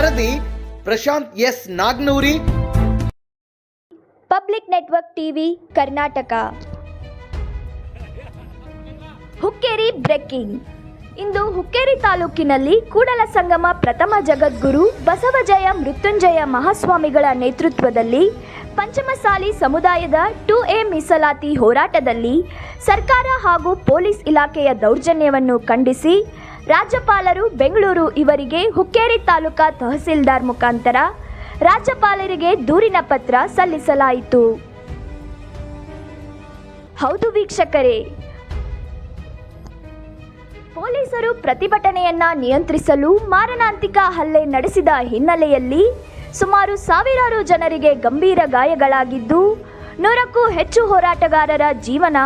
ವರದಿ Prashant S Nagnuri. Public network TV Karnataka. Hukkeri breaking. ಇಂದು ಹುಕ್ಕೇರಿ ತಾಲೂಕಿನಲ್ಲಿ ಕೂಡಲ ಸಂಗಮ ಪ್ರಥಮ ಜಗದ್ಗುರು ಬಸವಜಯ ಮೃತ್ಯುಂಜಯ ಮಹಾಸ್ವಾಮಿಗಳ ನೇತೃತ್ವದಲ್ಲಿ ಪಂಚಮಸಾಲಿ ಸಮುದಾಯದ ಟು ಎ ಮೀಸಲಾತಿ ಹೋರಾಟದಲ್ಲಿ ಸರ್ಕಾರ ಹಾಗೂ ಪೊಲೀಸ್ ಇಲಾಖೆಯ ದೌರ್ಜನ್ಯವನ್ನು ಖಂಡಿಸಿ ರಾಜ್ಯಪಾಲರು ಬೆಂಗಳೂರು ಇವರಿಗೆ ಹುಕ್ಕೇರಿ ತಾಲೂಕಾ ತಹಸೀಲ್ದಾರ್ ಮುಖಾಂತರ ರಾಜ್ಯಪಾಲರಿಗೆ ದೂರಿನ ಪತ್ರ ಸಲ್ಲಿಸಲಾಯಿತು. ಹೌದು ವೀಕ್ಷಕರೇ. ಪೊಲೀಸರು ಪ್ರತಿಭಟನೆಯನ್ನ ನಿಯಂತ್ರಿಸಲು ಮಾರಣಾಂತಿಕ ಹಲ್ಲೆ ನಡೆಸಿದ ಹಿನ್ನೆಲೆಯಲ್ಲಿ ಸುಮಾರು ಸಾವಿರಾರು ಜನರಿಗೆ ಗಂಭೀರ ಗಾಯಗಳಾಗಿದ್ದು, ನೂರಕ್ಕೂ ಹೆಚ್ಚು ಹೋರಾಟಗಾರರ ಜೀವನ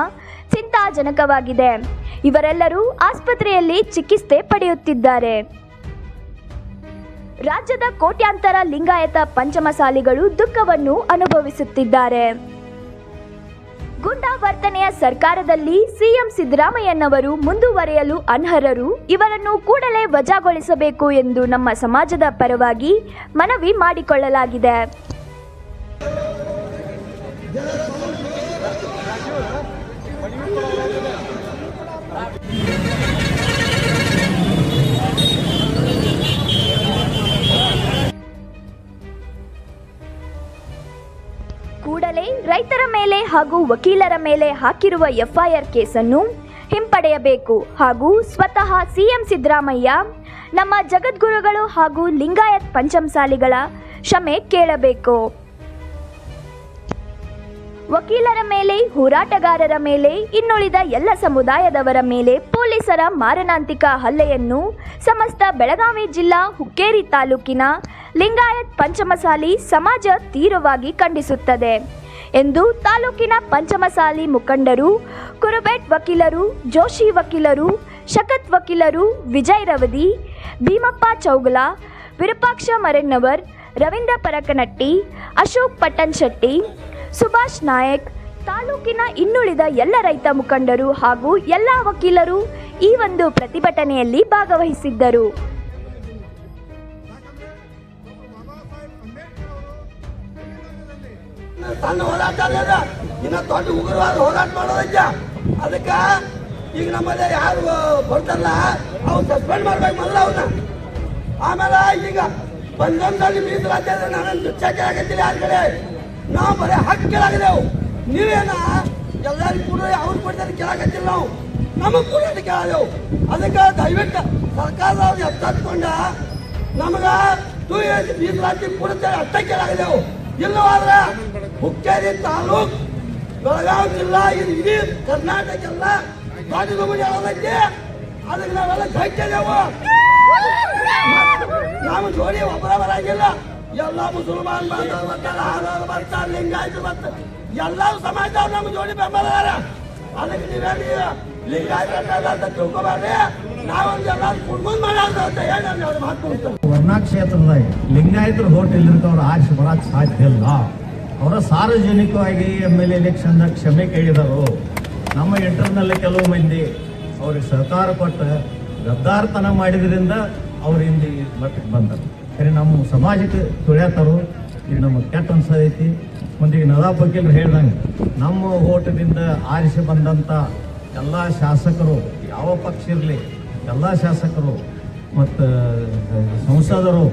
ಚಿಂತಾಜನಕವಾಗಿದೆ. ಇವರೆಲ್ಲರೂ ಆಸ್ಪತ್ರೆಯಲ್ಲಿ ಚಿಕಿತ್ಸೆ ಪಡೆಯುತ್ತಿದ್ದಾರೆ. ರಾಜ್ಯದ ಕೋಟ್ಯಾಂತರ ಲಿಂಗಾಯತ ಪಂಚಮಸಾಲಿಗಳು ದುಃಖವನ್ನು ಅನುಭವಿಸುತ್ತಿದ್ದಾರೆ. ಗುಂಡಾವರ್ತನೆಯ ಸರ್ಕಾರದಲ್ಲಿ ಸಿಎಂ ಸಿದ್ದರಾಮಯ್ಯನವರು ಮುಂದುವರೆಯಲು ಅನರ್ಹರು, ಇವರನ್ನು ಕೂಡಲೇ ವಜಾಗೊಳಿಸಬೇಕು ಎಂದು ನಮ್ಮ ಸಮಾಜದ ಪರವಾಗಿ ಮನವಿ ಮಾಡಿಕೊಳ್ಳಲಾಗಿದೆ. ಕೂಡಲೇ ರೈತರ ಮೇಲೆ ಹಾಗೂ ವಕೀಲರ ಮೇಲೆ ಹಾಕಿರುವ ಎಫ್ಐಆರ್ ಕೇಸನ್ನು ಹಿಂಪಡೆಯಬೇಕು ಹಾಗೂ ಸ್ವತಃ ಸಿಎಂ ಸಿದ್ದರಾಮಯ್ಯ, ನಮ್ಮ ಜಗದ್ಗುರುಗಳು ಹಾಗೂ ಲಿಂಗಾಯತ್ ಪಂಚಮಸಾಲಿಗಳ ಕ್ಷಮೆ ಕೇಳಬೇಕು. ವಕೀಲರ ಮೇಲೆ, ಹೋರಾಟಗಾರರ ಮೇಲೆ, ಇನ್ನುಳಿದ ಎಲ್ಲ ಸಮುದಾಯದವರ ಮೇಲೆ ಪೊಲೀಸರ ಮಾರಣಾಂತಿಕ ಹಲ್ಲೆಯನ್ನು ಸಮಸ್ತ ಬೆಳಗಾವಿ ಜಿಲ್ಲಾ ಹುಕ್ಕೇರಿ ತಾಲೂಕಿನ ಲಿಂಗಾಯತ್ ಪಂಚಮಸಾಲಿ ಸಮಾಜ ತೀವ್ರವಾಗಿ ಖಂಡಿಸುತ್ತದೆ. ಎಂದು ತಾಲೂಕಿನ ಪಂಚಮಸಾಲಿ ಮುಖಂಡರು, ಕುರುಬೆಟ್ ವಕೀಲರು, ಜೋಶಿ ವಕೀಲರು, ಶಕತ್ ವಕೀಲರು, ವಿಜಯ್ ರವದಿ, ಭೀಮಪ್ಪ ಚೌಗಲ, ವಿರೂಪಾಕ್ಷ ಮರಣ್ಣವರ್, ರವೀಂದ್ರ ಪರಕನಟ್ಟಿ, ಅಶೋಕ್ ಪಟ್ಟನ್ ಶೆಟ್ಟಿ ಸುಭಾಷ್ ನಾಯಕ್, ತಾಲೂಕಿನ ಇನ್ನುಳಿದ ಎಲ್ಲ ರೈತ ಮುಖಂಡರು ಹಾಗೂ ಎಲ್ಲ ವಕೀಲರು ಈ ಒಂದು ಪ್ರತಿಭಟನೆಯಲ್ಲಿ ಭಾಗವಹಿಸಿದ್ದರು. ಸಣ್ಣ ಹೋರಾಟ ಅಲ್ಲ ಇನ್ನ ದೊಡ್ಡ ಉಗ್ರವಾದ ಹೋರಾಟ ಮಾಡೋದಕ್ಕೆ ಅದಕ್ಕೆ ಈಗ ನಮ್ಮಲ್ಲಿ ಯಾರು ಬರ್ತಾರಲ್ಲ, ಅವ್ರು ಸಸ್ಪೆಂಡ್ ಮಾಡ್ಬೇಕು ಮೊದಲು ಅವನ್ನ ಆಮೇಲೆ ಈಗ ಬಂಧನದಲ್ಲಿ ಮೀಸಲಾತಿ ಅಂದ್ರೆ ನಾನು ತುಚ್ಛ ಕೆಳಗತ್ತಿಲ್ಲ ಯಾರ ಕಡೆ. ನಾವು ಬರೀ ಹಕ್ಕು ಕೇಳಾಕಿದೆವು ನೀವೇನ ಎಲ್ಲರಿಗೂ ಕೂಡ ಅವ್ರು ಕೊಡ್ತಾರೆ ಕೇಳಾಕತ್ತಿಲ್ಲ ನಾವು. ನಮಗೆ ಕೂಡ ಕೇಳದೆವು. ಅದಕ್ಕೆ ದಯವಿಟ್ಟು ಸರ್ಕಾರದವ್ರು ಎತ್ತತ್ಕೊಂಡ ನಮಗ ಟೂ ಇಯರ್ಸ್ ಮೀಸಲಾತಿ ಕೊಡುತ್ತೆ ಅಷ್ಟೇ ಕೇಳಾಕಿದೆವು ಇಲ್ಲವಾದ್ರೆ ಹುಕ್ಕೇರಿ ತಾಲೂಕ್, ಬೆಳಗಾವಿ ಜಿಲ್ಲಾ, ಇದು ಇಡೀ ಕರ್ನಾಟಕ ಎಲ್ಲ ಆಗೋದಕ್ಕೆ ಅದಕ್ಕೆ ನಾವೆಲ್ಲ ಕೈತೇವು ನಾವು ಜೋಡಿ ಒಬ್ಬರ ಬರಂಗಿಲ್ಲ ಎಲ್ಲ ಮುಸಲ್ಮಾನ್ ಬಾಂಧವರು ಬರ್ತಾರೆ ಆರೋಗ್ಯ ಬರ್ತಾರೆ ಲಿಂಗಾಯತ ಬರ್ತಾರೆ. ಎಲ್ಲರೂ ಸಮಾಜದವ್ರು ನಮ್ಮ ಜೋಡಿ ಬೆಂಬಲ. ಅದಕ್ಕೆ ನೀವೇನು ಲಿಂಗಾಯತ ಅಂತ ತಿಳ್ಕೊಬಾರ್ರಿ ವರ್ಣಾ ಕ್ಷೇತ್ರದಾಗ ಲಿಂಗಾಯತರು ಹೋಟ್ ಇರ್ತವ್ರ ಆರಿಸಿ ಬರಕ್ಕೆ ಸಾಧ್ಯ ಇಲ್ಲ. ಅವರ ಸಾರ್ವಜನಿಕವಾಗಿ ಎಂ ಎಲ್ ಎಲೆಕ್ಷನ್ ಕ್ಷಮೆ ಕೇಳಿದರು. ನಮ್ಮ ಇಂಟರ್ನಲ್ಲಿ ಕೆಲವು ಮಂದಿ ಅವ್ರಿಗೆ ಸಹಕಾರ ಕೊಟ್ಟು ಗದ್ದಾರ್ತನ ಮಾಡಿದ್ರಿಂದ ಅವ್ರು ಹಿಂದೆ ಮಟ್ಟಕ್ಕೆ ಬಂದರು. ಖರೆ ನಮ್ಮ ಸಮಾಜಕ್ಕೆ ತುಳಿಯತ್ತರು ಈಗ ನಮ್ಮ ಕೆಟ್ಟ ಅನ್ಸದೈತಿ ಮುಂದಿಗೆ ನದಾ ವಕೀಲರು ಹೇಳ್ದಂಗೆ, ನಮ್ಮ ಓಟದಿಂದ ಆರಿಸಿ ಬಂದಂಥ ಎಲ್ಲ ಶಾಸಕರು ಯಾವ ಪಕ್ಷ ಇರಲಿ ಎಲ್ಲ ಶಾಸಕರು ಮತ್ತು ಸಂಸದರು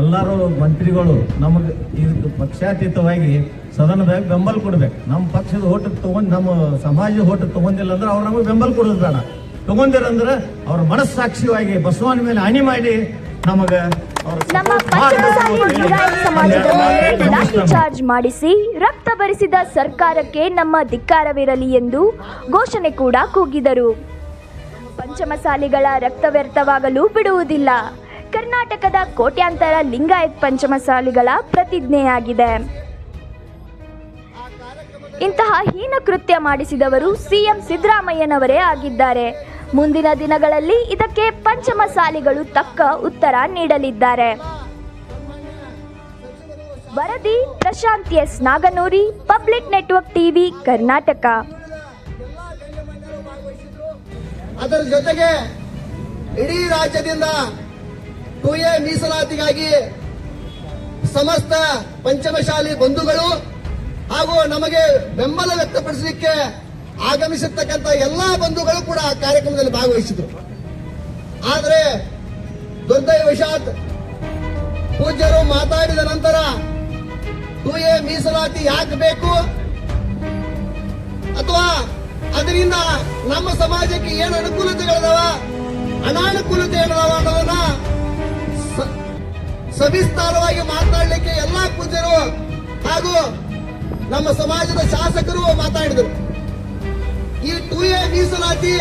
ಎಲ್ಲರೂ ಮಂತ್ರಿಗಳು ನಮಗೆ ಇದಕ್ಕೆ ಪಕ್ಷಾತೀತವಾಗಿ ಸದನದಾಗ ಬೆಂಬಲ ಕೊಡ್ಬೇಕು. ನಮ್ಮ ಪಕ್ಷದ ಓಟ್ ತೊಗೊಂಡು ನಮ್ಮ ಸಮಾಜದ ಓಟ್ ತಗೊಂಡಿಲ್ಲ ಅಂದ್ರೆ ಅವ್ರು ನಮಗೆ ಬೆಂಬಲ ಕೊಡೋದು ಬೇಡ. ತಗೊಂಡಿರಂದ್ರೆ ಅವ್ರ ಮನಸ್ಸಾಕ್ಷಿಯಾಗಿ ಬಸವನ ಮೇಲೆ ಹಾನಿ ಮಾಡಿ ನಮಗೆ ಚಾರ್ಜ್ ಮಾಡಿಸಿ ರಕ್ತ ಭರಿಸಿದ ಸರ್ಕಾರಕ್ಕೆ ನಮ್ಮ ಧಿಕ್ಕಾರವಿರಲಿ ಎಂದು ಘೋಷಣೆ ಕೂಡ ಕೂಗಿದರು. ಪಂಚಮಸಾಲಿಗಳ ರಕ್ತ ವ್ಯರ್ಥವಾಗಲು ಬಿಡುವುದಿಲ್ಲ. ಕರ್ನಾಟಕದ ಕೋಟ್ಯಾಂತರ ಲಿಂಗಾಯತ್ ಪಂಚಮಸಾಲಿಗಳ ಪ್ರತಿಜ್ಞೆಯಾಗಿದೆ. ಇಂತಹ ಹೀನ ಕೃತ್ಯ ಮಾಡಿಸಿದವರು ಸಿಎಂ ಸಿದ್ದರಾಮಯ್ಯನವರೇ ಆಗಿದ್ದಾರೆ. ಮುಂದಿನ ದಿನಗಳಲ್ಲಿ ಇದಕ್ಕೆ ಪಂಚಮಸಾಲಿಗಳು ತಕ್ಕ ಉತ್ತರ ನೀಡಲಿದ್ದಾರೆ. ವರದಿ Prashant S Naganuri public network TV, Karnataka. ಅದರ ಜೊತೆಗೆ ಇಡೀ ರಾಜ್ಯದಿಂದ ಟು ಎ ಮೀಸಲಾತಿಗಾಗಿ ಸಮಸ್ತ ಪಂಚಮಶಾಲಿ ಬಂಧುಗಳು ಹಾಗೂ ನಮಗೆ ಬೆಂಬಲ ವ್ಯಕ್ತಪಡಿಸಲಿಕ್ಕೆ ಆಗಮಿಸಿರ್ತಕ್ಕಂಥ ಎಲ್ಲಾ ಬಂಧುಗಳು ಕೂಡ ಆ ಕಾರ್ಯಕ್ರಮದಲ್ಲಿ ಭಾಗವಹಿಸಿದ್ರು. ಆದರೆ ದುರ್ದೈವಶಾತ್ ಪೂಜ್ಯರು ಮಾತಾಡಿದ ನಂತರ ಟು ಎ ಮೀಸಲಾತಿ ಯಾಕೆ ಬೇಕು? ಅಥವಾ ಅದರಿಂದ ನಮ್ಮ ಸಮಾಜಕ್ಕೆ ಏನು ಅನುಕೂಲತೆಗಳಿದಾವ? ಅನಾನುಕೂಲತೆ ಅನ್ನೋದನ್ನ ಸವಿಸ್ತಾರವಾಗಿ ಮಾತನಾಡಲಿಕ್ಕೆ ಎಲ್ಲಾ ಪೂಜ್ಯರು ಹಾಗೂ ನಮ್ಮ ಸಮಾಜದ ಶಾಸಕರು ಮಾತಾಡಿದರು. ಈ ಟೂ ಎ ಮೀಸಲಾತಿ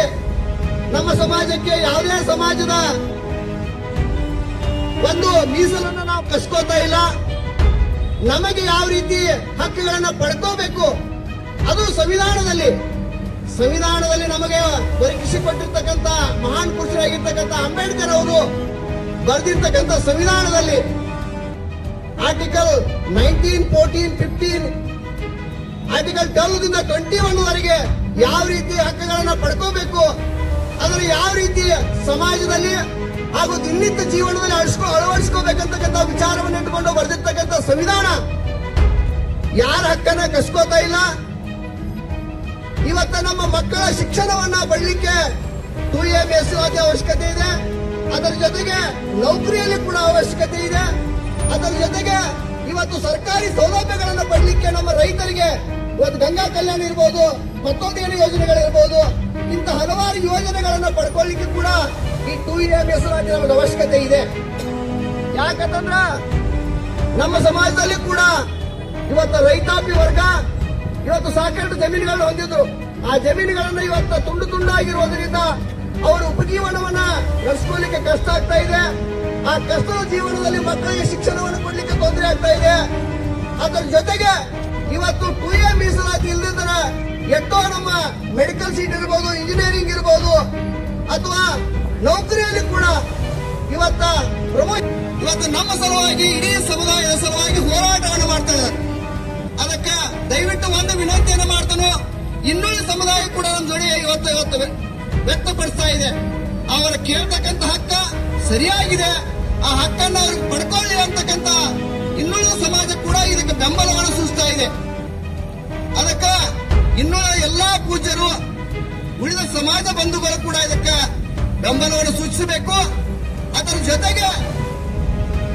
ನಮ್ಮ ಸಮಾಜಕ್ಕೆ ಯಾವುದೇ ಸಮಾಜದ ಒಂದು ಮೀಸಲನ್ನು ನಾವು ಕಸ್ಕೋತಾ ಇಲ್ಲ. ನಮಗೆ ಯಾವ ರೀತಿ ಹಕ್ಕುಗಳನ್ನು ಪಡ್ಕೋಬೇಕು? ಅದು ಸಂವಿಧಾನದಲ್ಲಿ. ಸಂವಿಧಾನದಲ್ಲಿ ನಮಗೆ ಪರೀಕ್ಷಿಸಿಕೊಟ್ಟಿರ್ತಕ್ಕಂಥ ಮಹಾನ್ ಪುರುಷರಾಗಿರ್ತಕ್ಕಂಥ ಅಂಬೇಡ್ಕರ್ ಅವರು ಬರೆದಿರ್ತಕ್ಕಂಥ ಸಂವಿಧಾನದಲ್ಲಿ article nineteen fourteen fifteen article twelve twenty one ವರೆಗೆ ಯಾವ ರೀತಿ ಹಕ್ಕುಗಳನ್ನ ಪಡ್ಕೋಬೇಕು ಅದರ ಯಾವ ರೀತಿ ಸಮಾಜದಲ್ಲಿ ಹಾಗೂ ದಿನನಿತ್ಯ ಜೀವನದಲ್ಲಿ ಅಳಿಸ್ಕೊ, ಅಳವಡಿಸ್ಕೋಬೇಕಂತಕ್ಕಂಥ ವಿಚಾರವನ್ನು ಇಟ್ಟುಕೊಂಡು ಬರೆದಿರ್ತಕ್ಕಂಥ ಸಂವಿಧಾನ, ಯಾರ ಹಕ್ಕನ್ನ ಕಸ್ಕೋತಾ ಇಲ್ಲ ಇವತ್ತ ನಮ್ಮ ಮಕ್ಕಳ ಶಿಕ್ಷಣವನ್ನ ಪಡಲಿಕ್ಕೆ ಟು ಎ ಅವಶ್ಯಕತೆ ಇದೆ. ಅದರ ಜೊತೆಗೆ ನೌಕರಿಯಲ್ಲಿ ಕೂಡ ಅವಶ್ಯಕತೆ ಇದೆ. ಅದರ ಜೊತೆಗೆ ಇವತ್ತು ಸರ್ಕಾರಿ ಸೌಲಭ್ಯಗಳನ್ನು ಪಡಲಿಕ್ಕೆ ನಮ್ಮ ರೈತರಿಗೆ ಇವತ್ತು ಗಂಗಾ ಕಲ್ಯಾಣ ಇರ್ಬೋದು, ಮತ್ತೊಂದೇನು ಯೋಜನೆಗಳಿರ್ಬೋದು, ಇಂಥ ಹಲವಾರು ಯೋಜನೆಗಳನ್ನು ಪಡ್ಕೊಳ್ಳಿಕ್ಕೆ ಕೂಡ ಈ ಟೂ ಎ ಮೀಸಲಾತಿ ನಮಗೆ ಅವಶ್ಯಕತೆ ಇದೆ. ಯಾಕಂತಂದ್ರ ನಮ್ಮ ಸಮಾಜದಲ್ಲಿ ಕೂಡ ಇವತ್ತು ರೈತಾಪಿ ವರ್ಗ ಇವತ್ತು ಸಾಕಷ್ಟು ಜಮೀನುಗಳನ್ನು ಹೊಂದಿದ್ರು. ಆ ಜಮೀನುಗಳನ್ನ ಇವತ್ತು ತುಂಡು ತುಂಡಾಗಿರುವುದರಿಂದ ಅವರು ಉಪಜೀವನವನ್ನ ನಡೆಸ್ಕೊಳ್ಳಿಕ್ಕೆ ಕಷ್ಟ ಆಗ್ತಾ ಇದೆ. ಆ ಕಷ್ಟದ ಜೀವನದಲ್ಲಿ ಮಕ್ಕಳಿಗೆ ಶಿಕ್ಷಣವನ್ನು ಕೊಡ್ಲಿಕ್ಕೆ ತೊಂದರೆ ಆಗ್ತಾ ಇದೆ. ಅದರ ಜೊತೆಗೆ ಇವತ್ತು ಎ ಮೀಸಲಾತಿ ಇಲ್ಲದಿದ್ದರೆ ಎಷ್ಟೋ ನಮ್ಮ ಮೆಡಿಕಲ್ ಸೀಟ್ ಇರ್ಬೋದು ಇಂಜಿನಿಯರಿಂಗ್ ಇರ್ಬೋದು, ಅಥವಾ ನೌಕರಿಯಲ್ಲಿ ಕೂಡ ಇವತ್ತ ಇವತ್ತು ನಮ್ಮ ಸಲುವಾಗಿ ಇಡೀ ಸಮುದಾಯದ ಸಲುವಾಗಿ ಹೋರಾಟವನ್ನು ಮಾಡ್ತಾ ಇದ್ದಾರೆ. ದಯವಿಟ್ಟು ಒಂದು ವಿನಂತಿಯನ್ನು ಮಾಡ್ತಾನೋ. ಇನ್ನೊಂದು ಸಮುದಾಯ ಕೂಡ ನಮ್ಮ ಜೊತೆ ಇವತ್ತು ಇವತ್ತು ವ್ಯ- ವ್ಯಕ್ತಪಡಿಸ್ತಾ ಇದೆ. ಅವರ ಕೇಳ್ತಕ್ಕಂತ ಹಕ್ಕ ಸರಿಯಾಗಿದೆ. ಆ ಹಕ್ಕನ್ನು ಅವ್ರಿಗೆ ಪಡ್ಕೊಳ್ಳಿ ಅಂತಕ್ಕಂತ ಇನ್ನುಳಿದ ಸಮಾಜ ಕೂಡ ಇದಕ್ಕೆ ಬೆಂಬಲವನ್ನು ಸೂಚಿಸ್ತಾ ಇದೆ. ಅದಕ್ಕ ಇನ್ನುಳಿದ ಎಲ್ಲಾ ಪೂಜ್ಯರು, ಉಳಿದ ಸಮಾಜ ಬಂಧುಗಳು ಕೂಡ ಇದಕ್ಕೆ ಬೆಂಬಲವನ್ನು ಸೂಚಿಸಬೇಕು. ಅದರ ಜೊತೆಗೆ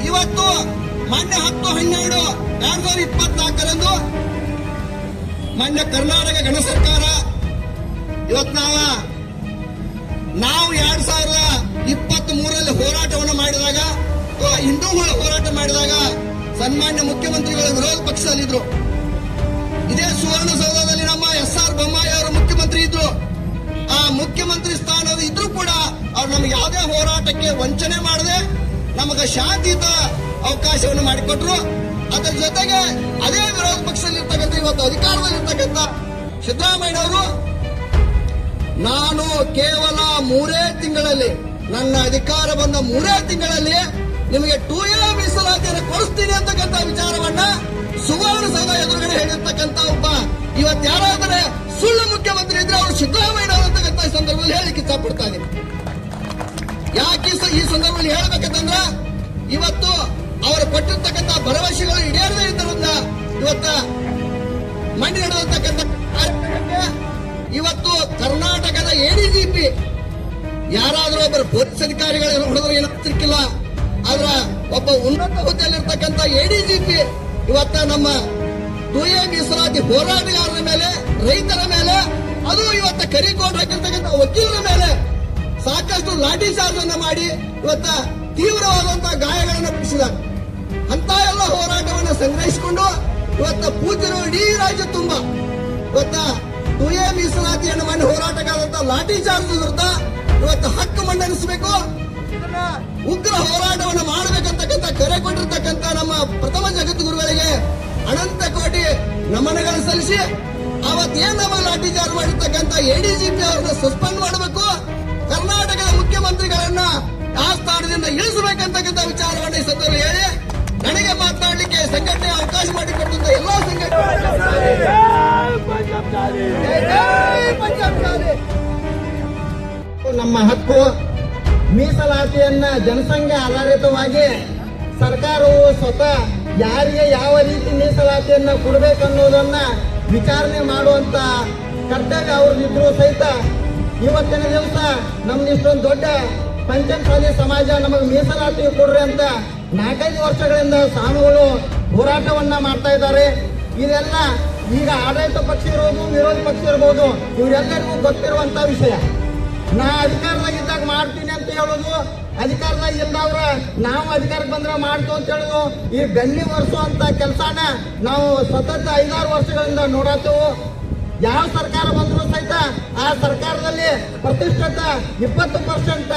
ಇವತ್ತು ಮಾನ್ಯ ಹತ್ತು ಹನ್ನೆರಡು, ಎರಡ್ ಸಾವಿರದ ಇಪ್ಪತ್ನಾಲ್ಕರಂದು ಮಾನ್ಯ ಕರ್ನಾಟಕ ಗಣ ಸರ್ಕಾರ, ಇವತ್ ನಾವ, ನಾವು ಎರಡ್ ಸಾವಿರದ ಇಪ್ಪತ್ತ್ ಮೂರರಲ್ಲಿ ಹೋರಾಟವನ್ನು ಮಾಡಿದಾಗ ಹಿಂದೂಗಳು ಹೋರಾಟ ಮಾಡಿದಾಗ ಸನ್ಮಾನ್ಯ ಮುಖ್ಯಮಂತ್ರಿಗಳ ವಿರೋಧ ಪಕ್ಷದಲ್ಲಿದ್ರು ಇದೇ ಸುವರ್ಣಸೌಧದಲ್ಲಿ ನಮ್ಮ ಎಸ್ ಆರ್ ಬೊಮ್ಮಾಯಿ ಅವರು ಮುಖ್ಯಮಂತ್ರಿ ಇದ್ರು. ಆ ಮುಖ್ಯಮಂತ್ರಿ ಸ್ಥಾನದ ಇದ್ರೂ ಕೂಡ ಅವ್ರು ನಮ್ಗೆ ಯಾವುದೇ ಹೋರಾಟಕ್ಕೆ ವಂಚನೆ ಮಾಡದೆ ನಮಗೆ ಶಾಂತಿಯುತ ಅವಕಾಶವನ್ನು ಮಾಡಿಕೊಟ್ರು. ಅದರ ಜೊತೆಗೆ ಅದೇ ವಿರೋಧ ಪಕ್ಷದಲ್ಲಿರ್ತಕ್ಕಂಥ ಇವತ್ತು ಅಧಿಕಾರದಲ್ಲಿರ್ತಕ್ಕಂಥ ಸಿದ್ದರಾಮಯ್ಯ ಅವರು ನಾನು ಕೇವಲ ಮೂರೇ ತಿಂಗಳಲ್ಲಿ, ನನ್ನ ಅಧಿಕಾರ ಬಂದ ಮೂರೇ ತಿಂಗಳಲ್ಲಿ ನಿಮಗೆ ಟೂ ಇಯರ್ ಮೀಸಲಾತಿಯನ್ನು ಕೊಡಿಸ್ತೀನಿ ಅಂತಕ್ಕಂಥ ವಿಚಾರವನ್ನ ಸುವರ್ಣ ಸುವರ್ಣಸೌಧ ಎದುರುಗಡೆ ಹೇಳಿರ್ತಕ್ಕಂಥ ಒಬ್ಬ ಇವತ್ತು ಯಾರಾದರೆ ಸುಳ್ಳು ಮುಖ್ಯಮಂತ್ರಿ ಇದ್ರೆ ಅವರು ಸಿದ್ದರಾಮಯ್ಯ ಅಂತಕ್ಕಂಥ ಸಂದರ್ಭದಲ್ಲಿ ಹೇಳಿಕ್ಕೆ ಇಷ್ಟಪಡ್ತಾ ಇದ್ದೀನಿ. ಯಾಕೆ ಈ ಸಂದರ್ಭದಲ್ಲಿ ಹೇಳಬೇಕಂತಂದ್ರೆ, ಇವತ್ತು ಅವರು ಕೊಟ್ಟಿರ್ತಕ್ಕಂಥ ಭರವಸೆಗಳು ಈಡೇರದೇ ಇದ್ದರಿಂದ ಇವತ್ತ ಮಂಡಿ ನಡೆದಂತಕ್ಕಂಥ ಇವತ್ತು ಕರ್ನಾಟಕದ ಎಡಿಜಿಪಿ ಯಾರಾದರೂ ಒಬ್ಬರು ಪೊಲೀಸ್ ಅಧಿಕಾರಿಗಳು ಹೊಡೆದ್ರೆ ಏನಾಗ್ತಿರ್ಕಿಲ್ಲ ಆದ್ರ ಒಬ್ಬ ಉನ್ನತ ಹುದ್ದೆಯಲ್ಲಿರ್ತಕ್ಕಂಥ ಎಡಿಜಿಪಿ ಇವತ್ತ ನಮ್ಮ ಟೂಎ ಮೀಸಲಾತಿ ಹೋರಾಟಗಾರರ ಮೇಲೆ, ರೈತರ ಮೇಲೆ, ಅದು ಇವತ್ತ ಕರಿಕೋಟ್ ಹಾಕಿರ್ತಕ್ಕಂಥ ವಕೀಲರ ಮೇಲೆ ಸಾಕಷ್ಟು ಲಾಠಿ ಚಾರ್ಜ್ ಅನ್ನ ಮಾಡಿ ಇವತ್ತ ತೀವ್ರವಾದಂತಹ ಗಾಯಗಳನ್ನು ಪಡಿಸಿದ್ದಾರೆ ಅಂತ ಎಲ್ಲ ಹೋರಾಟವನ್ನು ಸಂಗ್ರಹಿಸಿಕೊಂಡು ಇವತ್ತ ಪೂಜ್ಯರು ಇಡೀ ರಾಜ್ಯ ತುಂಬ. ಇವತ್ತ ತುಯೆ ಮೀಸಲಾತಿಯನ್ನು ಮಾಡಿ ಹೋರಾಟಗಾರಂತ ಲಾಠಿ ಚಾರ್ಜ್ ವಿರುದ್ಧ ಇವತ್ತು ಹಕ್ಕು ಮಂಡನಿಸಬೇಕು. ಉಗ್ರ ಹೋರಾಟವನ್ನು ಮಾಡಬೇಕಂತಕ್ಕಂಥ ಕರೆ ಕೊಟ್ಟಿರ್ತಕ್ಕಂಥ ನಮ್ಮ ಪ್ರಥಮ ಜಗದ್ಗುರುಗಳಿಗೆ ಅನಂತ ಕೋಟಿ ನಮನಗಳನ್ನು ಸಲ್ಲಿಸಿ ಅವತ್ತೇನ್ ನಮ್ಮ ಲಾಠಿ ಚಾರ್ಜ್ ಮಾಡಿರ್ತಕ್ಕಂಥ ಎಡಿಜಿಪಿ ಅವರನ್ನ ಸಸ್ಪೆಂಡ್ ಮಾಡಬೇಕು. ಕರ್ನಾಟಕದ ಮುಖ್ಯಮಂತ್ರಿಗಳನ್ನ ಆ ಸ್ಥಾನದಿಂದ ಇಳಿಸಬೇಕಂತಕ್ಕಂಥ ವಿಚಾರವನ್ನು ಈ ಸಂದರ್ಭ ಹೇಳಿ ನಮ್ಮ ಹಕ್ಕು ಮೀಸಲಾತಿಯನ್ನ ಜನಸಂಖ್ಯೆ ಆಧಾರಿತವಾಗಿ ಸರ್ಕಾರವು ಸ್ವತಃ ಯಾರಿಗೆ ಯಾವ ರೀತಿ ಮೀಸಲಾತಿಯನ್ನ ಕೊಡಬೇಕನ್ನೋದನ್ನ ವಿಚಾರಣೆ ಮಾಡುವಂತ ಕರ್ತವ್ಯ ಅವ್ರದ್ದಿದ್ರು ಸಹಿತ ಇವತ್ತಿನ ದಿವಸ ನಮ್ದು ಇಷ್ಟೊಂದು ದೊಡ್ಡ ಪಂಚಮಸಾಲಿ ಸಮಾಜ ನಮಗೆ ಮೀಸಲಾತಿ ಕೊಡ್ರಿ ಅಂತ ನಾಲ್ಕೈದು ವರ್ಷಗಳಿಂದ ಸ್ವಾಮಿಗಳು ಹೋರಾಟವನ್ನ ಮಾಡ್ತಾ ಇದ್ದಾರೆ. ಇದೆಲ್ಲ ಈಗ ಆಡಳಿತ ಪಕ್ಷ ಇರ್ಬೋದು, ವಿರೋಧ ಪಕ್ಷ ಇರ್ಬೋದು, ಇವರೆಲ್ಲರಿಗೂ ಗೊತ್ತಿರುವಂತ ವಿಷಯ. ನಾ ಅಧಿಕಾರದಾಗಿದ್ದಾಗ ಮಾಡ್ತೀನಿ ಅಂತ ಹೇಳೋದು, ಅಧಿಕಾರದಾಗ ಇಲ್ದವ್ರ ನಾವು ಅಧಿಕಾರಕ್ಕೆ ಬಂದ್ರೆ ಮಾಡ್ತು ಅಂತ ಹೇಳೋದು, ಈ ಬೆನ್ನಿ ಅಂತ ಕೆಲಸನ ನಾವು ಸತತ ಐದಾರು ವರ್ಷಗಳಿಂದ ನೋಡತ್ತೇವು ಯಾವ ಸರ್ಕಾರ ಬಂದರೂ ಸಹಿತ ಆ ಸರ್ಕಾರದಲ್ಲಿ ಪ್ರತಿಷ್ಠಿತ ಇಪ್ಪತ್ತು ಪರ್ಸೆಂಟ್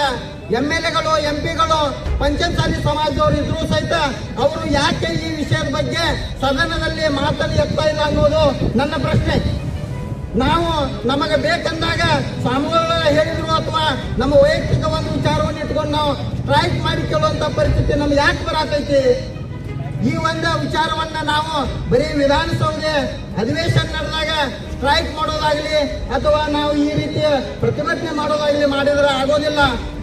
ಎಂ ಎಲ್ ಎಗಳು, ಎಂ ಪಿಗಳು ಪಂಚಮಸಾಲಿ ಸಮಾಜದವರು ಇದ್ರು ಸಹಿತ ಅವರು ಯಾಕೆ ಈ ವಿಷಯದ ಬಗ್ಗೆ ಸದನದಲ್ಲಿ ಮಾತನ್ನು ಎತ್ತಾ ಇಲ್ಲ ಅನ್ನೋದು ನನ್ನ ಪ್ರಶ್ನೆ. ನಾವು ನಮಗೆ ಬೇಕಂದಾಗ ಸ್ವಾಮಿಗಳು ಹೇಳಿದ್ರು ಅಥವಾ ನಮ್ಮ ವೈಯಕ್ತಿಕ ಒಂದು ವಿಚಾರವನ್ನು ಇಟ್ಕೊಂಡು ನಾವು ಸ್ಟ್ರೈಕ್ ಮಾಡಿ ಕೇಳುವಂತ ಪರಿಸ್ಥಿತಿ ನಮ್ಗೆ ಯಾಕೆ ಬರತೈತಿ? ಈ ಒಂದು ವಿಚಾರವನ್ನ ನಾವು ಬರೀ ವಿಧಾನಸೌಧ ಅಧಿವೇಶನ ನಡೆದಾಗ ಸ್ಟ್ರೈಕ್ ಮಾಡೋದಾಗ್ಲಿ ಅಥವಾ ನಾವು ಈ ರೀತಿಯ ಪ್ರತಿಭಟನೆ ಮಾಡೋದಾಗ್ಲಿ ಮಾಡಿದ್ರೆ ಆಗೋದಿಲ್ಲ.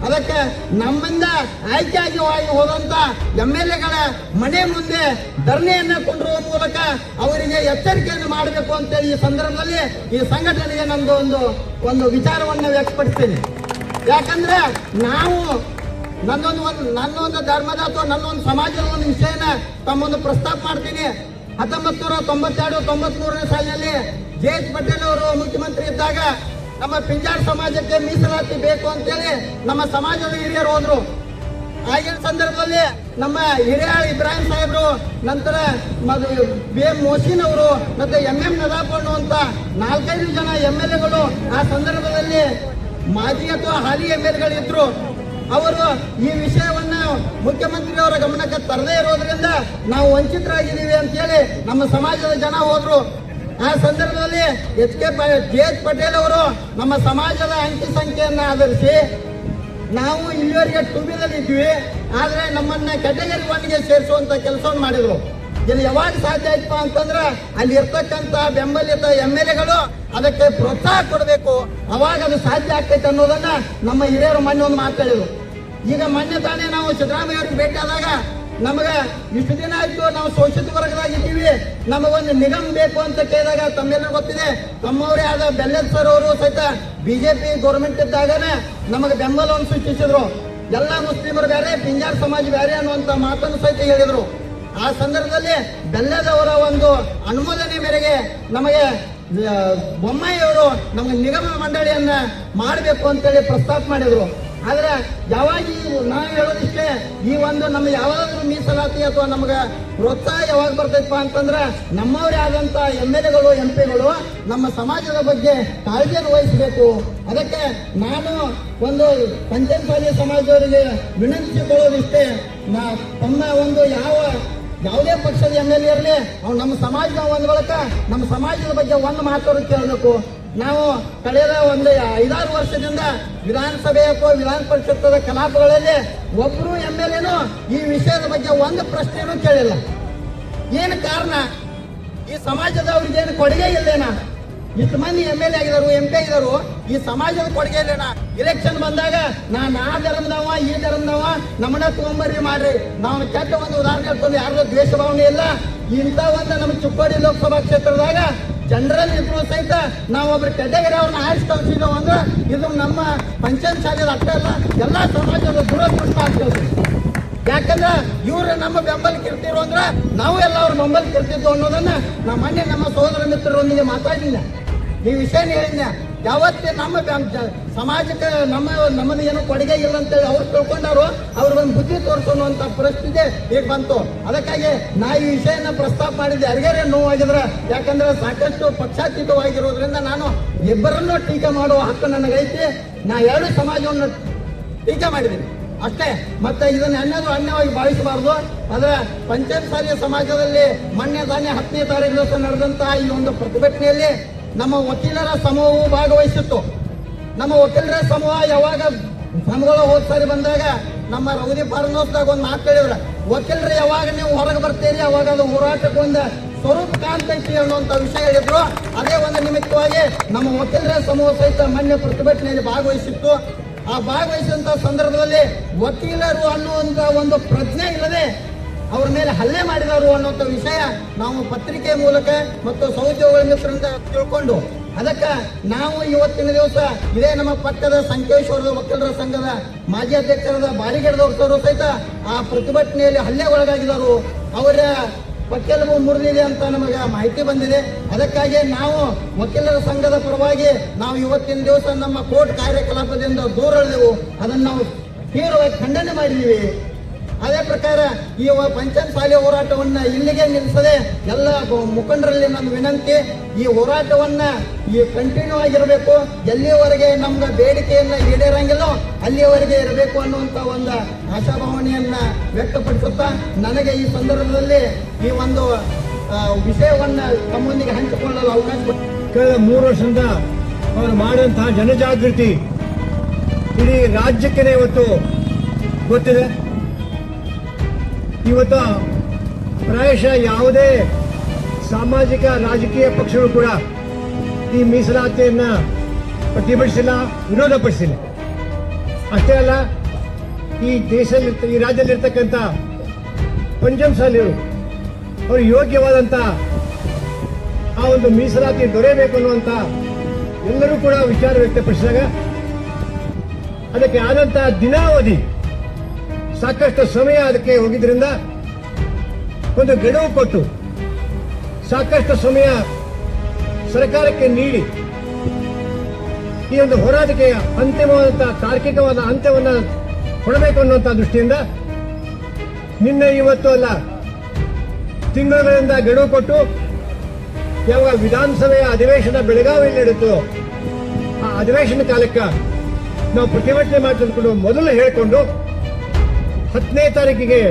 ಅದಕ್ಕೆ ನಮ್ಮಿಂದ ಆಯ್ಕೆಯಾಗಿ ಹೋದಂತ ಎಂ ಎಲ್ ಎಗಳ ಮನೆ ಮುಂದೆ ಧರಣಿಯನ್ನ ಕೊಂಡಿರುವ ಮೂಲಕ ಅವರಿಗೆ ಎಚ್ಚರಿಕೆಯನ್ನು ಮಾಡಬೇಕು ಅಂತೇಳಿ ಈ ಸಂದರ್ಭದಲ್ಲಿ ಈ ಸಂಘಟನೆಗೆ ನಂದು ಒಂದು ಒಂದು ವಿಚಾರವನ್ನು ವ್ಯಕ್ತಪಡಿಸ್ತೇನೆ. ಯಾಕಂದ್ರೆ ನಾವು ನನ್ನೊಂದು ಒಂದು ನನ್ನೊಂದು ಧರ್ಮದ ಅಥವಾ ನನ್ನೊಂದು ಸಮಾಜದ ಒಂದು ವಿಷಯನ ತಮ್ಮೊಂದು ಪ್ರಸ್ತಾಪ ಮಾಡ್ತೀನಿ. ಹತ್ತೊಂಬತ್ತು ನೂರ ತೊಂಬತ್ತೆರಡು, ತೊಂಬತ್ಮೂರನೇ ಸಾಲಿನಲ್ಲಿ ಜೆ ಎಚ್ ಪಟೇಲ್ ಅವರು ಮುಖ್ಯಮಂತ್ರಿ ಇದ್ದಾಗ ನಮ್ಮ ಪಿಂಜಾರ್ ಸಮಾಜಕ್ಕೆ ಮೀಸಲಾತಿ ಬೇಕು ಅಂತೇಳಿ ನಮ್ಮ ಸಮಾಜದ ಹಿರಿಯರು ಹೋದ್ರು. ಆಗಿನ ಸಂದರ್ಭದಲ್ಲಿ ನಮ್ಮ ಹಿರಿಯ ಇಬ್ರಾಹಿಂ ಸಾಹೇಬ್ರು, ನಂತರ ಬಿ ಎಂ ಮೋಸಿನ್ ಅವರು, ಮತ್ತೆ ಎಂ ಎಂ ನದಾಪಣ್ಣು ಅಂತ ನಾಲ್ಕೈದು ಜನ ಎಂ ಎಲ್ ಎಗಳು ಆ ಸಂದರ್ಭದಲ್ಲಿ ಮಾಜಿ ಅಥವಾ ಹಾಲಿ ಎಂ ಎಲ್ ಇದ್ರು ಅವರು ಈ ವಿಷಯವನ್ನ ಮುಖ್ಯಮಂತ್ರಿಯವರ ಗಮನಕ್ಕೆ ತರದೇ ಇರೋದ್ರಿಂದ ನಾವು ವಂಚಿತರಾಗಿದ್ದೀವಿ ಅಂತೇಳಿ ನಮ್ಮ ಸಮಾಜದ ಜನ ಹೋದ್ರು. ಆ ಸಂದರ್ಭದಲ್ಲಿ H K J H Patel ಅವರು ನಮ್ಮ ಸಮಾಜದ ಅಂಕಿ ಸಂಖ್ಯೆಯನ್ನು ಆಧರಿಸಿ ನಾವು ಇಲ್ಲಿವರೆಗೆ ಟುಬಿದಲ್ಲಿ ಇದ್ವಿ, ಆದರೆ ನಮ್ಮನ್ನ ಕೆಟಗರಿ ಒನ್ಗೆ ಸೇರಿಸುವಂತ ಕೆಲಸವನ್ನು ಮಾಡಿದ್ರು. ಇಲ್ಲಿ ಯಾವಾಗ ಸಾಧ್ಯ ಆಯ್ತಪ್ಪ ಅಂತಂದ್ರೆ ಅಲ್ಲಿ ಇರ್ತಕ್ಕಂತ ಬೆಂಬಲಿತ ಎಂ ಎಲ್ ಎಗಳು ಅದಕ್ಕೆ ಪ್ರೋತ್ಸಾಹ ಕೊಡಬೇಕು. ಅವಾಗ ಅದು ಸಾಧ್ಯ ಆಗ್ತೈತೆ ಅನ್ನೋದನ್ನ ನಮ್ಮ ಹಿರಿಯರು ಮೊನ್ನೆ ಒಂದು ಮಾತಾಡಿದ್ರು ಈಗ ಮೊನ್ನೆ ತಾನೇ ನಾವು ಸಿದ್ದರಾಮಯ್ಯ ಅವ್ರಿಗೆ ಭೇಟಿ ಆದಾಗ ನಮಗೆ ಇಷ್ಟು ದಿನ ಆಯ್ತು, ನಾವು ಶೋಷಿತ ವರ್ಗದಾಗಿದ್ದೀವಿ. ನಮಗೊಂದು ನಿಗಮ ಬೇಕು ಅಂತ ಕೇಳಿದಾಗ ತಮ್ಮೆಲ್ಲ ಗೊತ್ತಿದೆ. ತಮ್ಮವರೇ ಆದ ಬೆಲ್ಲದ ಸರ್ ಅವರು ಸಹಿತ ಬಿಜೆಪಿ ಗೌರ್ಮೆಂಟ್ ಇದ್ದಾಗನೇ ನಮಗೆ ಬೆಂಬಲವನ್ನು ಸೂಚಿಸಿದ್ರು ಎಲ್ಲ ಮುಸ್ಲಿಮರು ಬೇರೆ, ಪಿಂಜಾರ್ ಸಮಾಜ ಬೇರೆ ಅನ್ನುವಂತ ಮಾತನ್ನು ಸಹಿತ ಹೇಳಿದ್ರು. ಆ ಸಂದರ್ಭದಲ್ಲಿ ಬೆಲ್ಲದವರ ಒಂದು ಅನುಮೋದನೆ ಮೇರೆಗೆ ನಮಗೆ ಬೊಮ್ಮಾಯಿಯವರು ನಮಗೆ ನಿಗಮ ಮಂಡಳಿಯನ್ನ ಮಾಡಬೇಕು ಅಂತೇಳಿ ಪ್ರಸ್ತಾಪ ಮಾಡಿದ್ರು. ಆದ್ರೆ ಯಾವಾಗ ನಾ ಹೇಳೋದಿಷ್ಟೇ ಈ ಒಂದು ನಮ್ಮ ಯಾವಾದ್ರೂ ಮೀಸಲಾತಿ ಅಥವಾ ನಮ್ಗೆ ಪ್ರೋತ್ಸಾಹ ಯಾವಾಗ ಬರ್ತೈತಪ್ಪ ಅಂತಂದ್ರೆ, ನಮ್ಮವರೇ ಆದಂತ ಎಂ ಎಲ್ ಎಗಳು, ಎಂ ಪಿಗಳು ನಮ್ಮ ಸಮಾಜದ ಬಗ್ಗೆ ಕಾಳಜಿಯನ್ನು ವಹಿಸಬೇಕು. ಅದಕ್ಕೆ ನಾನು ಒಂದು ಪಂಚಮಸಾಲಿ ಸಮಾಜದವರಿಗೆ ವಿನಂತಿಸಿಕೊಳ್ಳೋದಿಷ್ಟೇ ನಾ ತಮ್ಮ ಒಂದು ಯಾವ, ಯಾವುದೇ ಪಕ್ಷದ ಎಂ ಎಲ್ ಇರಲಿ, ಅವ್ನು ನಮ್ಮ ಸಮಾಜದ ಒಂದು ಬಳಕ, ನಮ್ಮ ಸಮಾಜದ ಬಗ್ಗೆ ಒಂದು ಮಾತಾಡೋದು ಕೇಳಬೇಕು. ನಾವು ಕಳೆದ ಒಂದು ಐದಾರು ವರ್ಷದಿಂದ ವಿಧಾನಸಭೆ ಅಥವಾ ವಿಧಾನ ಪರಿಷತ್ತದ ಕಲಾಪಗಳಲ್ಲಿ ಒಬ್ಬರು ಎಂ ಎಲ್ ಎನು ಈ ವಿಷಯದ ಬಗ್ಗೆ ಒಂದು ಪ್ರಶ್ನೆನೂ ಕೇಳಿಲ್ಲ. ಏನು ಕಾರಣ? ಈ ಸಮಾಜದವ್ರಿಗೇನು ಕೊಡುಗೆ ಇಲ್ಲೇನ? ಇಷ್ಟು ಮಂದಿ ಎಂ ಎಲ್ ಎ ಆಗಿದಾರು, ಎಂ ಪಿ ಆಗಿದಾರು, ಈ ಸಮಾಜದ ಕೊಡುಗೆ ಇಲ್ಲೇನ? ಇಲೆಕ್ಷನ್ ಬಂದಾಗ ನಾನು ಆ ಧರ್ಮದವ, ಈ ಧರ್ಮದವ, ನಮ್ಮನ್ನ ತಗೊಂಬರ್ರಿ ಮಾಡ್ರಿ. ನಾವು ಕೆಟ್ಟ ಒಂದು ಉದಾಹರಣೆ ಯಾರ್ದು ದ್ವೇಷ ಭಾವನೆ ಇಲ್ಲ. ಇಂಥ ಒಂದು ನಮ್ಮ ಚಿಕ್ಕೋಡಿ ಲೋಕಸಭಾ ಕ್ಷೇತ್ರದಾಗ ಜನರಲ್ಲಿ ಇದ್ರು ಸಹಿತ ನಾವು ಒಬ್ರು ಕೆಟಗರಿ ಅವ್ರನ್ನ ಆರಿಸಿ ಕಳ್ಸಿದ್ದೇವೆ ಅಂದ್ರೆ ಇದು ನಮ್ಮ ಪಂಚಾಯತ್ ಶಾಲೆದ ಅಷ್ಟೇ ಅಲ್ಲ, ಎಲ್ಲ ಸಮಾಜದ ದುರದೃಷ್ಟ ಆಗ್ತದೆ. ಯಾಕಂದ್ರೆ ಇವ್ರು ನಮ್ಮ ಬೆಂಬಲಕ್ಕೆ ಇರ್ತಿರೋ ಅಂದ್ರೆ ನಾವು ಎಲ್ಲ ಅವ್ರ ಬೆಂಬಲಕ್ಕೆ ಇರ್ತಿದ್ವು ಅನ್ನೋದನ್ನ ನಮ್ಮ ಮೊನ್ನೆ ನಮ್ಮ ಸಹೋದರ ಮಿತ್ರರೊಂದಿಗೆ ಮಾತಾಡಿಲ್ಲ ಈ ವಿಷಯನ ಹೇಳಿದ್ನ. ಯಾವತ್ತೇ ನಮ್ಮ ಸಮಾಜಕ್ಕೆ ನಮ್ಮ, ನಮ್ಮನ್ನ ಏನೋ ಕೊಡುಗೆ ಇಲ್ಲ ಅಂತೇಳಿ ಅವ್ರು ತಿಳ್ಕೊಂಡಾರು ಒಂದು ಬುದ್ಧಿ ತೋರಿಸೋಣುವಂತ ಪರಿಸ್ಥಿತಿ ಈಗ ಬಂತು. ಅದಕ್ಕಾಗಿ ನಾ ಈ ವಿಷಯನ ಪ್ರಸ್ತಾಪ ಮಾಡಿದ್ದೆ. ಯಾರಿಗಾರೇ ನೋವಾಗಿದ್ರೆ, ಯಾಕಂದ್ರೆ ಸಾಕಷ್ಟು ಪಕ್ಷಾತೀತವಾಗಿರೋದ್ರಿಂದ ನಾನು ಇಬ್ಬರನ್ನೂ ಟೀಕೆ ಮಾಡುವ ಹಕ್ಕು ನನಗೈತಿ ನಾ ಎರಡು ಸಮಾಜವನ್ನು ಟೀಕೆ ಮಾಡಿದ್ದೀನಿ. ಅಷ್ಟೇ. ಮತ್ತೆ ಇದನ್ನ ಅನ್ನೋದು ಅನ್ಯವಾಗಿ ಭಾವಿಸಬಾರ್ದು. ಆದ್ರೆ ಪಂಚಾಯತ್ ಸಮಾಜದಲ್ಲಿ ಮೊನ್ನೆ ತಾನೇ ಹತ್ತನೇ ತಾರೀಕು ನಡೆದಂತಹ ಈ ಒಂದು ಪ್ರತಿಭಟನೆಯಲ್ಲಿ ನಮ್ಮ ವಕೀಲರ ಸಮೂಹವು ಭಾಗವಹಿಸಿತ್ತು. ನಮ್ಮ ವಕೀಲರ ಸಮೂಹ ಯಾವಾಗ ಸಮೂಹಗಳು ಹೋದ್ ಸಾರಿ ಬಂದಾಗ ನಮ್ಮ ರೌದಿ ಪಾರ್ನೋಸ್ದಾಗ ಒಂದು ಮಾತು ಹೇಳಿದ್ರ. ವಕೀಲರು, ಯಾವಾಗ ನೀವು ಹೊರಗೆ ಬರ್ತೀರಿ? ಅವಾಗ ಅದು ಹೋರಾಟಕ್ಕೊಂದ ಸ್ವರೂಪ ಕಾಣ್ತೈತಿ ಅನ್ನುವಂತ ವಿಷಯ ಹೇಳಿದ್ರು. ಅದೇ ಒಂದು ನಿಮಿತ್ತವಾಗಿ ನಮ್ಮ ವಕೀಲರ ಸಮೂಹ ಸಹಿತ ಮೊನ್ನೆ ಪ್ರತಿಭಟನೆಯಲ್ಲಿ ಭಾಗವಹಿಸಿತ್ತು. ಆ ಭಾಗವಹಿಸಿದಂತ ಸಂದರ್ಭದಲ್ಲಿ ವಕೀಲರು ಅನ್ನುವಂತ ಒಂದು ಪ್ರಜ್ಞೆ ಇಲ್ಲದೆ ಅವ್ರ ಮೇಲೆ ಹಲ್ಲೆ ಮಾಡಿದವರು ಅನ್ನುವಂಥ ವಿಷಯ ನಾವು ಪತ್ರಿಕೆ ಮೂಲಕ ಮತ್ತು ಸಹೋದ್ಯೋಗ ಮಿತ್ರರಿಂದ ತಿಳ್ಕೊಂಡು ಅದಕ್ಕೆ ನಾವು ಇವತ್ತಿನ ದಿವಸ ಇದೇ ನಮ್ಮ ಪಕ್ಕದ ಸಂಕೇಶ್ವರದ ವಕೀಲರ ಸಂಘದ ಮಾಜಿ ಅಧ್ಯಕ್ಷರಾದ ಬಾರಿಗೆಡದವರು ಸಹಿತ ಆ ಪ್ರತಿಭಟನೆಯಲ್ಲಿ ಹಲ್ಲೆ ಒಳಗಾಗಿದ್ದರು ಅವರ ಪಕ್ಕೆಲುಬು ಮುರಿದಿದೆ ಅಂತ ನಮಗೆ ಮಾಹಿತಿ ಬಂದಿದೆ. ಅದಕ್ಕಾಗಿ ನಾವು ವಕೀಲರ ಸಂಘದ ಪರವಾಗಿ ನಾವು ಇವತ್ತಿನ ದಿವಸ ನಮ್ಮ ಕೋರ್ಟ್ ಕಾರ್ಯಕಲಾಪದಿಂದ ದೂರ ಅದನ್ನು ನಾವು ತೀವ್ರವಾಗಿ ಖಂಡನೆ ಮಾಡಿದ್ದೀವಿ. ಅದೇ ಪ್ರಕಾರ ಈ ಪಂಚಾಯತ್ ಶಾಲೆ ಹೋರಾಟವನ್ನ ಇಲ್ಲಿಗೆ ನಿಲ್ಲಿಸದೆ ಎಲ್ಲ ಮುಖಂಡರಲ್ಲಿ ನನ್ನ ವಿನಂತಿ, ಈ ಹೋರಾಟವನ್ನ ಈ ಕಂಟಿನ್ಯೂ ಆಗಿರಬೇಕು ಎಲ್ಲಿಯವರೆಗೆ ನಮ್ಗೆ ಬೇಡಿಕೆಯನ್ನ ಈಡೇರಂಗಿಲ್ಲೋ ಅಲ್ಲಿಯವರೆಗೆ ಇರಬೇಕು ಅನ್ನುವಂತ ಒಂದು ಆಶಾಭಾವನೆಯನ್ನ ವ್ಯಕ್ತಪಡಿಸುತ್ತಾ ನನಗೆ ಈ ಸಂದರ್ಭದಲ್ಲಿ ಈ ಒಂದು ವಿಷಯವನ್ನ ತಮ್ಮೊಂದಿಗೆ ಹಂಚಿಕೊಳ್ಳಲು ಅವಕಾಶ. ಕಳೆದ ಮೂರು ವರ್ಷದಿಂದ ಅವರು ಮಾಡಿದಂತಹ ಜನಜಾಗೃತಿ ಇಡೀ ರಾಜ್ಯಕ್ಕೆ ಇವತ್ತು ಗೊತ್ತಿದೆ ಇವತ್ತು ಪ್ರಾಯಶಃ ಯಾವುದೇ ಸಾಮಾಜಿಕ ರಾಜಕೀಯ ಪಕ್ಷಗಳು ಕೂಡ ಈ ಮೀಸಲಾತಿಯನ್ನ ಪ್ರತಿಭಟಿಸಿಲ್ಲ, ವಿರೋಧಪಡಿಸಿಲ್ಲ. ಅಷ್ಟೇ ಅಲ್ಲ, ಈ ದೇಶದಲ್ಲಿ ಈ ರಾಜ್ಯದಲ್ಲಿರ್ತಕ್ಕಂಥ ಪಂಚಮಸಾಲಿಯರು ಅವರು ಯೋಗ್ಯವಾದಂಥ ಆ ಒಂದು ಮೀಸಲಾತಿ ದೊರೆಯಬೇಕು ಅನ್ನುವಂತ ಎಲ್ಲರೂ ಕೂಡ ವಿಚಾರ ವ್ಯಕ್ತಪಡಿಸಿದಾಗ ಅದಕ್ಕೆ ಆದಂತಹ ದಿನಾವಧಿ ಸಾಕಷ್ಟು ಸಮಯ ಅದಕ್ಕೆ ಹೋಗಿದ್ರಿಂದ ಒಂದು ಗಡುವು ಕೊಟ್ಟು ಸಾಕಷ್ಟು ಸಮಯ ಸರ್ಕಾರಕ್ಕೆ ನೀಡಿ ಈ ಒಂದು ಹೋರಾಟಕ್ಕೆ ಅಂತಿಮವಾದಂತಹ ತಾರ್ಕಿಕವಾದ ಅಂತ್ಯವನ್ನು ಕೊಡಬೇಕು ಅನ್ನುವಂಥ ದೃಷ್ಟಿಯಿಂದ ನಿನ್ನೆ ಇವತ್ತು ಅಲ್ಲ, ತಿಂಗಳುಗಳಿಂದ ಗಡುವು ಕೊಟ್ಟು ಯಾವಾಗ ವಿಧಾನಸಭೆಯ ಅಧಿವೇಶನ ಬೆಳಗಾವಿಯಲ್ಲಿ ನಡೆಯಿತು ಆ ಅಧಿವೇಶನ ಕಾಲಕ್ಕೆ ನಾವು ಪ್ರತಿಭಟನೆ ಮಾಡಿಕೊಂಡು ಮೊದಲು ಹೇಳಿಕೊಂಡು ಹತ್ತನೇ ತಾರೀಕಿಗೆ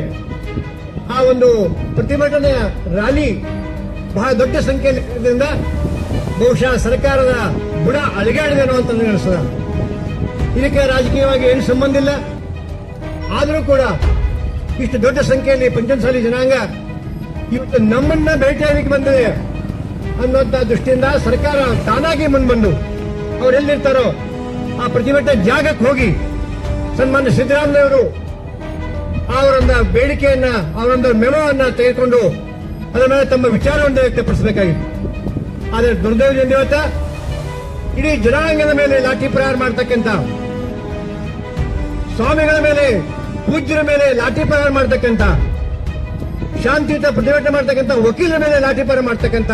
ಆ ಒಂದು ಪ್ರತಿಭಟನೆಯ ರ್ಯಾಲಿ ಬಹಳ ದೊಡ್ಡ ಸಂಖ್ಯೆಯಿಂದ ಬಹುಶಃ ಸರ್ಕಾರದ ಬುಡ ಅಳಿಗಾಡಿದೆ ಅಂತ ಅನಿಸ್ತದ ಇದಕ್ಕೆ ರಾಜಕೀಯವಾಗಿ ಏನು ಸಂಬಂಧ ಇಲ್ಲ. ಆದರೂ ಕೂಡ ಇಷ್ಟು ದೊಡ್ಡ ಸಂಖ್ಯೆಯಲ್ಲಿ ಪಂಚಮಸಾಲಿ ಜನಾಂಗ ಇವತ್ತು ನಮ್ಮನ್ನ ಭೇಟಿಯಾಗಲಿಕ್ಕೆ ಬಂದಿದೆ ಅನ್ನುವಂತ ದೃಷ್ಟಿಯಿಂದ ಸರ್ಕಾರ ತಾನಾಗಿ ಮುಂದ್ಬಂದು ಅವರೆಲ್ಲಿರ್ತಾರೋ ಆ ಪ್ರತಿಭಟನೆ ಜಾಗಕ್ಕೆ ಹೋಗಿ ಸನ್ಮಾನ್ಯ ಸಿದ್ದರಾಮಯ್ಯವರು ಅವರೊಂದ ಬೇಡಿಕೆಯನ್ನ, ಅವರೊಂದು ಮೆಮೋವನ್ನ ತೆಗೆದುಕೊಂಡು ಅದರ ಮೇಲೆ ತಮ್ಮ ವಿಚಾರವನ್ನು ವ್ಯಕ್ತಪಡಿಸಬೇಕಾಗಿತ್ತು. ಆದರೆ ದುರ್ದೈವದಿಂದ ಇವತ್ತ ಇಡೀ ಜನಾಂಗದ ಮೇಲೆ ಲಾಠಿ ಪ್ರಹಾರ ಮಾಡ್ತಕ್ಕಂಥ ಸ್ವಾಮಿಗಳ ಮೇಲೆ, ಪೂಜ್ಯರ ಮೇಲೆ ಲಾಠಿ ಪ್ರಹಾರ ಮಾಡ್ತಕ್ಕಂಥ, ಶಾಂತಿಯುತ ಪ್ರತಿಭಟನೆ ಮಾಡ್ತಕ್ಕಂಥ ವಕೀಲರ ಮೇಲೆ ಲಾಠಿ ಪ್ರಹಾರ ಮಾಡ್ತಕ್ಕಂಥ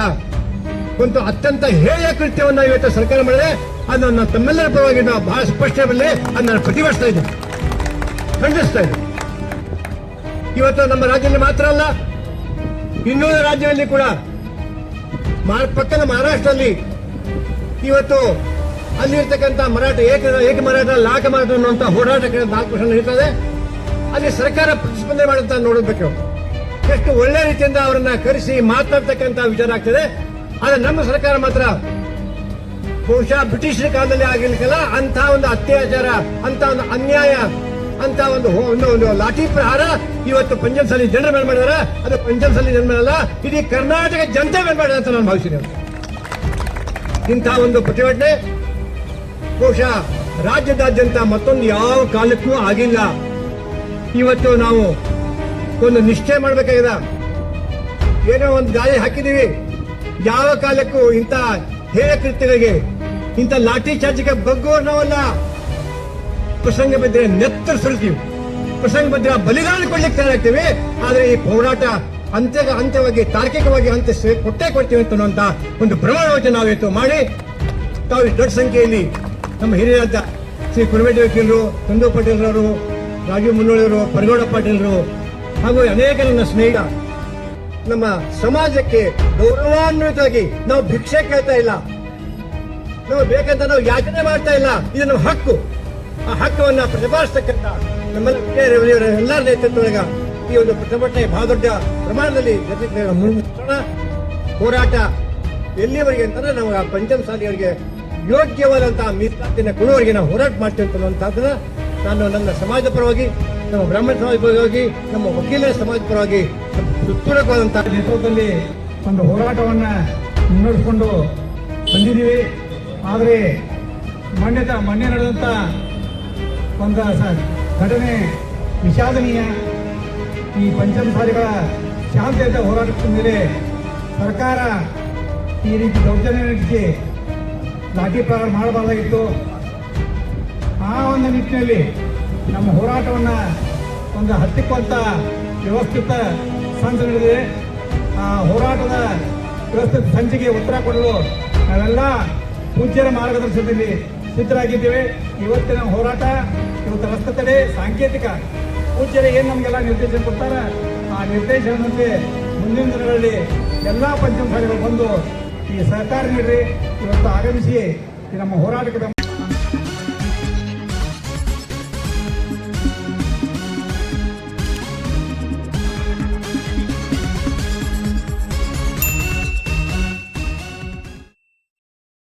ಒಂದು ಅತ್ಯಂತ ಹೇಯ ಕೃತ್ಯವನ್ನ ಇವತ್ತು ಸರ್ಕಾರ ಮಾಡಿದೆ. ಅದನ್ನು ತಮ್ಮೆಲ್ಲರ ಪರವಾಗಿ ನಾವು ಬಹಳ ಸ್ಪಷ್ಟವಲ್ಲೇ ಅದನ್ನ ಪ್ರತಿಭಟಿಸ್ತಾ ಇದ್ದೀವಿ. ಖಂಡಿಸ್ತಾ ಇದ್ದೀವಿ. ಇವತ್ತು ನಮ್ಮ ರಾಜ್ಯದಲ್ಲಿ ಮಾತ್ರ ಅಲ್ಲ ಇನ್ನೂರ ರಾಜ್ಯದಲ್ಲಿ ಕೂಡ. ಪಕ್ಕದ ಮಹಾರಾಷ್ಟ್ರದಲ್ಲಿ ಇವತ್ತು ಅಲ್ಲಿರ್ತಕ್ಕಂಥ ಮರಾಠ ಏಕ ಏಕ ಮರಾಠ, ಲಾಕ ಮರಾಠ ಅನ್ನುವಂಥ ಹೋರಾಟಕ್ಕೆ ನಾಲ್ಕು ವರ್ಷ ನಡೀತದೆ. ಅಲ್ಲಿ ಸರ್ಕಾರ ಪ್ರತಿಸ್ಪಂದನೆ ಮಾಡುತ್ತಾ ನೋಡಬೇಕು ಎಷ್ಟು ಒಳ್ಳೆ ರೀತಿಯಿಂದ ಅವರನ್ನ ಕರೆಸಿ ಮಾತನಾಡ್ತಕ್ಕಂಥ ವಿಚಾರ ಆಗ್ತದೆ. ಆದರೆ ನಮ್ಮ ಸರ್ಕಾರ ಮಾತ್ರ ಬಹುಶಃ ಬ್ರಿಟಿಷರ ಕಾಲದಲ್ಲಿ ಆಗಿರ್ಲಿಕ್ಕಲ್ಲ ಅಂತ ಒಂದು ಅತ್ಯಾಚಾರ ಅಂತ ಒಂದು ಅನ್ಯಾಯ ಅಂತ ಒಂದು ಒಂದು ಒಂದು ಲಾಠಿ ಪ್ರಹಾರ ಇವತ್ತು ಪಂಚಮಸಾಲಿ ಜನರ ಮೇಲೆ ಮಾಡ್ಯಾರ ಅದು ಪಂಚಮಸಾಲಿ ಜನರ ಮೇಲೆ ಅಲ್ಲ ಇಡೀ ಕರ್ನಾಟಕ ಜನತೆ ಮೇಲೆ ಮಾಡಿದೆ ಅಂತ ನಾನು ಭಾವಿಸಿದ್ದೇನೆ ಇಂಥ ಒಂದು ಪ್ರತಿಭಟನೆ ಬಹುಶಃ ರಾಜ್ಯದಾದ್ಯಂತ ಮತ್ತೊಂದು ಯಾವ ಕಾಲಕ್ಕೂ ಆಗಿಲ್ಲ. ಇವತ್ತು ನಾವು ಒಂದು ನಿಶ್ಚಯ ಮಾಡಬೇಕಾಗಿದೆ. ಏನೋ ಒಂದು ಗಾಳಿ ಹಾಕಿದೀವಿ ಯಾವ ಕಾಲಕ್ಕೂ ಇಂಥ ಹೇಯ ಕೃತ್ಯಗಳಿಗೆ ಇಂಥ ಲಾಠಿ ಚಾರ್ಜ್ಗೆ ಬಗ್ಗುವ ನಾವಲ್ಲ ಪ್ರಸಂಗ ಬಿದ್ದರೆ ನೆತ್ತರು ಸುರಿತೀವಿ ಪ್ರಸಂಗ ಬಿದ್ದರೆ ಬಲಿದಾನ ಕೊಡ್ಲಿಕ್ಕೆ ತಯಾರಾಗ್ತೀವಿ ಆದ್ರೆ ಈ ಹೋರಾಟ ಅಂತ್ಯ ಅಂತ್ಯವಾಗಿ, ತಾರ್ಕಿಕವಾಗಿ ಅಂತ್ಯ ಕೊಟ್ಟೇ ಕೊಡ್ತೀವಿ ಅಂತ ಒಂದು ಪ್ರಮಾಣವಚನ ನಾವು ಇವತ್ತು ಮಾಡಿ, ತಾವು ದೊಡ್ಡ ಸಂಖ್ಯೆಯಲ್ಲಿ ನಮ್ಮ ಹಿರಿಯರಾದ ಶ್ರೀ ಕುರುಮೇಟಿ ವಕೀಲರು, ಚಂದು ಪಾಟೀಲ್ರವರು, ರಾಜೀವ್ ಮುನ್ನೋಳಿಯವರು, ಪರಗೌಡ ಪಾಟೀಲ್ರು ಹಾಗೂ ಅನೇಕ ನನ್ನ ಸ್ನೇಹಿತ, ನಮ್ಮ ಸಮಾಜಕ್ಕೆ ಗೌರವಾನ್ವಿತವಾಗಿ ನಾವು ಭಿಕ್ಷೆ ಕೇಳ್ತಾ ಇಲ್ಲ. ನಾವು ಬೇಕಂತ ನಾವು ಯಾಚನೆ ಮಾಡ್ತಾ ಇಲ್ಲ. ಇದು ನಮ್ಮ ಹಕ್ಕು. ಆ ಹಕ್ಕವನ್ನ ಪ್ರತಿಪಾದಿಸ್ತಕ್ಕಂಥ ನಮ್ಮೆಲ್ಲ ಎಲ್ಲರ ನೇತೃತ್ವದೊಳಗ ಈ ಒಂದು ಪ್ರತಿಭಟನೆ ಬಹಳ ದೊಡ್ಡ ಪ್ರಮಾಣದಲ್ಲಿ. ಹೋರಾಟ ಎಲ್ಲಿವರೆಗೆ ಅಂತಂದ್ರೆ ನಾವು ಆ ಪಂಚಮಸಾಲಿಯವರಿಗೆ ಯೋಗ್ಯವಾದಂತಹ ಮೀಸಲಾತಿನ ಕೊಡುವವರೆಗೆ ನಾವು ಹೋರಾಟ ಮಾಡ್ತೀವಿ ನಾನು ನನ್ನ ಸಮಾಜ ಪರವಾಗಿ, ನಮ್ಮ ಬ್ರಾಹ್ಮಣ ಸಮಾಜ ಪರವಾಗಿ, ನಮ್ಮ ವಕೀಲರ ಸಮಾಜ ಪರವಾಗಿ ಸುತ್ತೂರಕವಾದಂತಹ ನೇತೃತ್ವದಲ್ಲಿ ಒಂದು ಹೋರಾಟವನ್ನ ಮುನ್ನಡೆಸಿಕೊಂಡು ಬಂದಿದ್ದೀವಿ ಆದರೆ ಮೊನ್ನೆ ಮೊನ್ನೆ ನಡೆದಂತ ಒಂದು ಘಟನೆ ವಿಷಾದನೀಯ. ಈ ಪಂಚಮಸಾಲಿಗಳ ಶಾಂತಿಯುತ ಹೋರಾಟದ ಮೇಲೆ ಸರ್ಕಾರ ಈ ರೀತಿ ದೌರ್ಜನ್ಯ ನಡೆಸಿ ಲಾಠಿ ಪ್ರಾರಂಭ ಮಾಡಬಾರ್ದಾಗಿತ್ತು. ಆ ಒಂದು ನಿಟ್ಟಿನಲ್ಲಿ ನಮ್ಮ ಹೋರಾಟವನ್ನು ಒಂದು ಹತ್ತಿಕ್ಕುವಂಥ ವ್ಯವಸ್ಥಿತ ಸಂಚ ನಡೆದಿದೆ. ಆ ಹೋರಾಟದ ವ್ಯವಸ್ಥಿತ ಸಂಚಿಗೆ ಉತ್ತರ ಕೊಡಲು ನಾವೆಲ್ಲ ಪೂಜ್ಯರ ಮಾರ್ಗದರ್ಶನದಲ್ಲಿ ಸಿದ್ಧರಾಗಿದ್ದೇವೆ. ಇವತ್ತಿನ ಹೋರಾಟ ಇವತ್ತು ರಸ್ತೆ ತಡೆ ಸಾಂಕೇತಿಕ ಪೂಜ್ಯರು ಏನು ನಮಗೆಲ್ಲ ನಿರ್ದೇಶನ ಕೊಡ್ತಾರೆ? ಆ ನಿರ್ದೇಶನದಂತೆ ಮುಂದಿನ ದಿನಗಳಲ್ಲಿ ಎಲ್ಲ ಪಂಚಮಸಾಲಿಗಳು ಬಂದು ಈ ಸಹಕಾರ ನೀಡ್ರಿ. ಇವತ್ತು ಆಗಮಿಸಿ ನಮ್ಮ ಹೋರಾಟಕ್ಕೆ